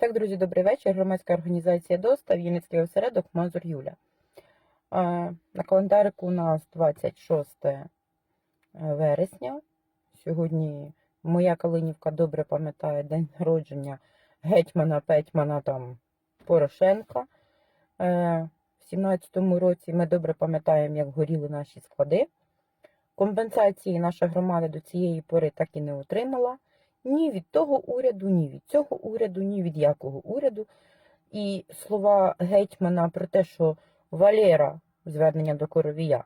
Так, друзі, добрий вечір. Громадська організація ДОСТА, Вінницький осередок Мазур Юля. На календарику у нас 26 вересня. Сьогодні моя Калинівка добре пам'ятає день народження гетьмана Петьмана там Порошенка. Е, В 17-му році ми добре пам'ятаємо, як горіли наші склади. Компенсації наша громада до цієї пори так і не отримала ні від того уряду, ні від цього уряду, ні від якого уряду. І слова гетьмана про те, що Валера, звернення до коровія,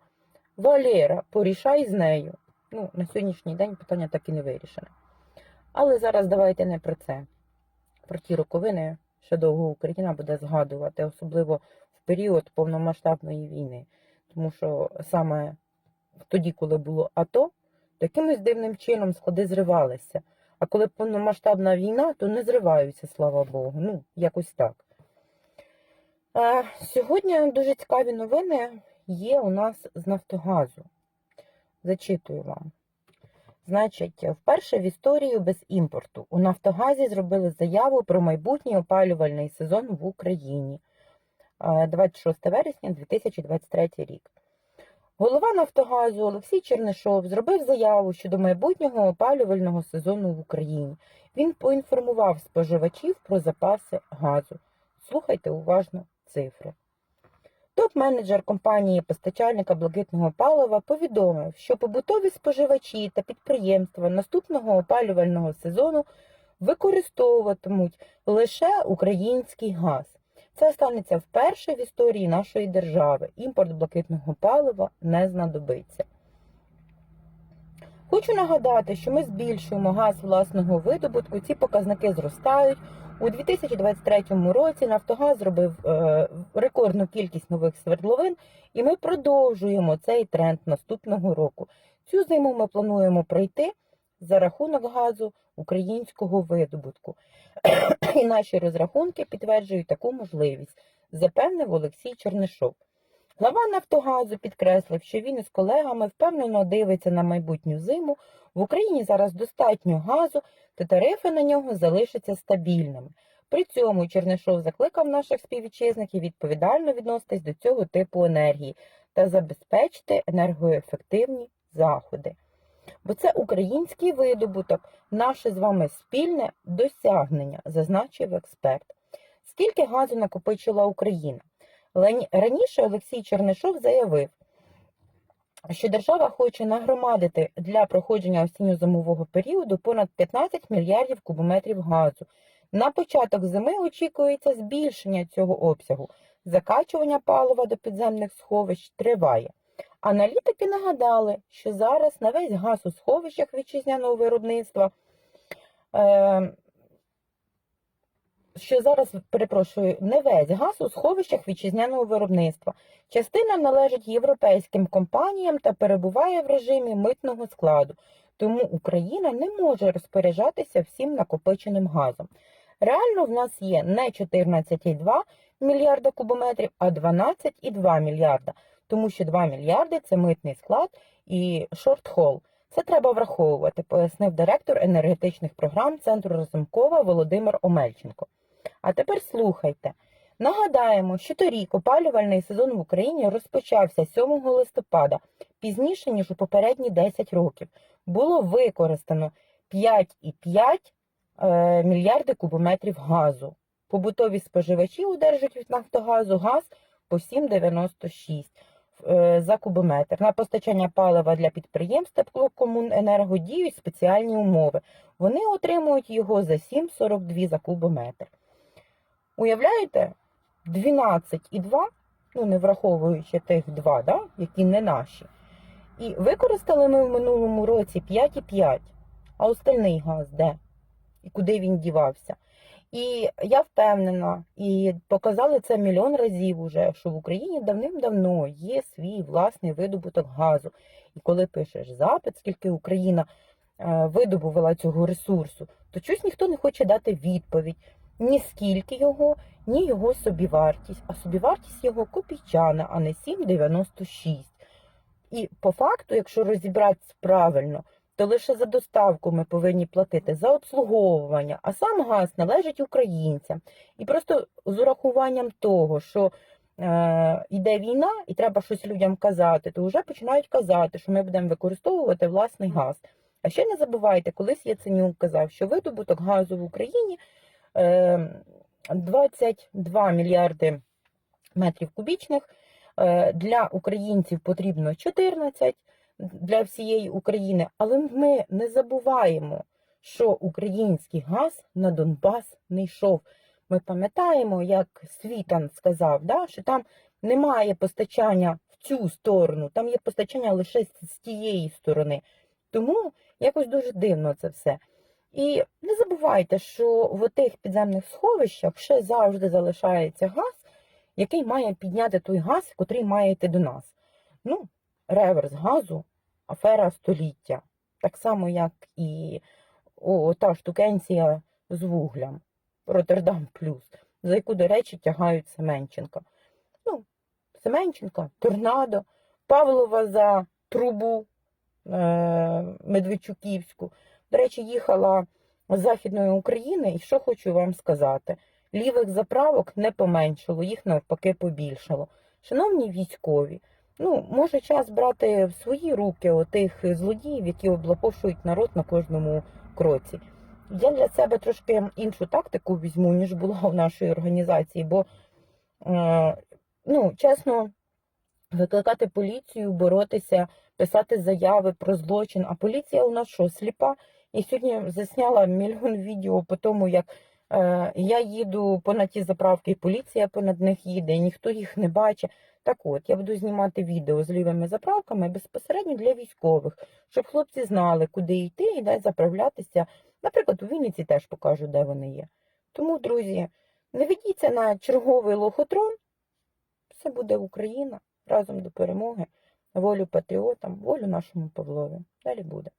Валера, порішай з нею. Ну, на сьогоднішній день питання так і не вирішене. Але зараз давайте не про це. Про ті роковини ще довго Україна буде згадувати, особливо в період повномасштабної війни. Тому що саме тоді, коли було АТО, якимось дивним чином склади зривалися. А коли повномасштабна війна, то не зриваються, слава Богу. Ну, якось так. Е, сьогодні дуже цікаві новини є у нас з Нафтогазу. Зачитую вам. Значить, вперше в історії без імпорту у Нафтогазі зробили заяву про майбутній опалювальний сезон в Україні. Е, 26 вересня 2023 рік. Голова Нафтогазу Олексій Чернишов зробив заяву щодо майбутнього опалювального сезону в Україні. Він поінформував споживачів про запаси газу. Слухайте уважно цифри. Топ-менеджер компанії постачальника блакитного палива повідомив, що побутові споживачі та підприємства наступного опалювального сезону використовуватимуть лише український газ. Це станеться вперше в історії нашої держави. Імпорт блакитного палива не знадобиться. Хочу нагадати, що ми збільшуємо газ власного видобутку. Ці показники зростають. У 2023 році Нафтогаз зробив е, рекордну кількість нових свердловин, і ми продовжуємо цей тренд наступного року. Цю зиму ми плануємо пройти за рахунок газу українського видобутку. І наші розрахунки підтверджують таку можливість, запевнив Олексій Чернишов. Глава Нафтогазу підкреслив, що він із колегами впевнено дивиться на майбутню зиму. В Україні зараз достатньо газу, та тарифи на нього залишаться стабільними. При цьому Чернишов закликав наших співвітчизників відповідально відноситись до цього типу енергії та забезпечити енергоефективні заходи. Бо це український видобуток, наше з вами спільне досягнення, зазначив експерт. Скільки газу накопичила Україна? Раніше Олексій Чернишов заявив, що держава хоче нагромадити для проходження осінньо-зимового періоду понад 15 мільярдів кубометрів газу. На початок зими очікується збільшення цього обсягу. Закачування палива до підземних сховищ триває. Аналітики нагадали, що зараз на весь газ у сховищах вітчизняного виробництва, е, що зараз, перепрошую, не весь газ у сховищах вітчизняного виробництва. Частина належить європейським компаніям та перебуває в режимі митного складу, тому Україна не може розпоряджатися всім накопиченим газом. Реально в нас є не 14,2 мільярда кубометрів, а 12,2 мільярда тому що 2 мільярди це митний склад і шорт-хол. Це треба враховувати, пояснив директор енергетичних програм Центру Разумкова Володимир Омельченко. А тепер слухайте. Нагадаємо, що торік опалювальний сезон в Україні розпочався 7 листопада, пізніше, ніж у попередні 10 років. Було використано 5,5 е, мільярди кубометрів газу. Побутові споживачі одержать від Нафтогазу газ по 7,96 е, за кубометр. На постачання палива для підприємств теплокомуненерго діють спеціальні умови. Вони отримують його за 7,42 за кубометр. Уявляєте? 12,2, ну не враховуючи тих два, да, які не наші. І використали ми в минулому році 5,5, а остальний газ де? І куди він дівався? І я впевнена, і показали це мільйон разів уже, що в Україні давним-давно є свій власний видобуток газу. І коли пишеш запит, скільки Україна е, видобувала цього ресурсу, то щось ніхто не хоче дати відповідь ні скільки його, ні його собівартість. А собівартість його копійчана, а не 7,96. І по факту, якщо розібратися правильно, то лише за доставку ми повинні платити за обслуговування, а сам газ належить українцям. І просто з урахуванням того, що е, йде війна і треба щось людям казати, то вже починають казати, що ми будемо використовувати власний газ. А ще не забувайте, колись Яценюк казав, що видобуток газу в Україні е, 22 мільярди метрів кубічних. Е, Для українців потрібно 14 для всієї України, але ми не забуваємо, що український газ на Донбас не йшов. Ми пам'ятаємо, як Світан сказав, да, що там немає постачання в цю сторону, там є постачання лише з тієї сторони. Тому якось дуже дивно це все. І не забувайте, що в тих підземних сховищах ще завжди залишається газ, який має підняти той газ, котрий має йти до нас. Ну, реверс газу, афера століття. Так само, як і о, та штукенція з вуглям. Роттердам плюс, за яку, до речі, тягають Семенченка. Ну, Семенченка, торнадо, Павлова за трубу е- Медведчуківську. До речі, їхала з Західної України, і що хочу вам сказати: лівих заправок не поменшало, їх навпаки побільшало. Шановні військові, ну, може час брати в свої руки отих злодіїв, які облапошують народ на кожному кроці. Я для себе трошки іншу тактику візьму, ніж була в нашій організації, бо, е, ну, чесно, викликати поліцію, боротися, писати заяви про злочин. А поліція у нас що, сліпа? Я сьогодні засняла мільйон відео по тому, як е, я їду понад ті заправки, і поліція понад них їде, і ніхто їх не бачить. Так от, я буду знімати відео з лівими заправками безпосередньо для військових, щоб хлопці знали, куди йти і де заправлятися. Наприклад, у Вінниці теж покажу, де вони є. Тому, друзі, не ведіться на черговий лохотрон. Все буде Україна разом до перемоги. Волю патріотам, волю нашому Павлові. Далі буде.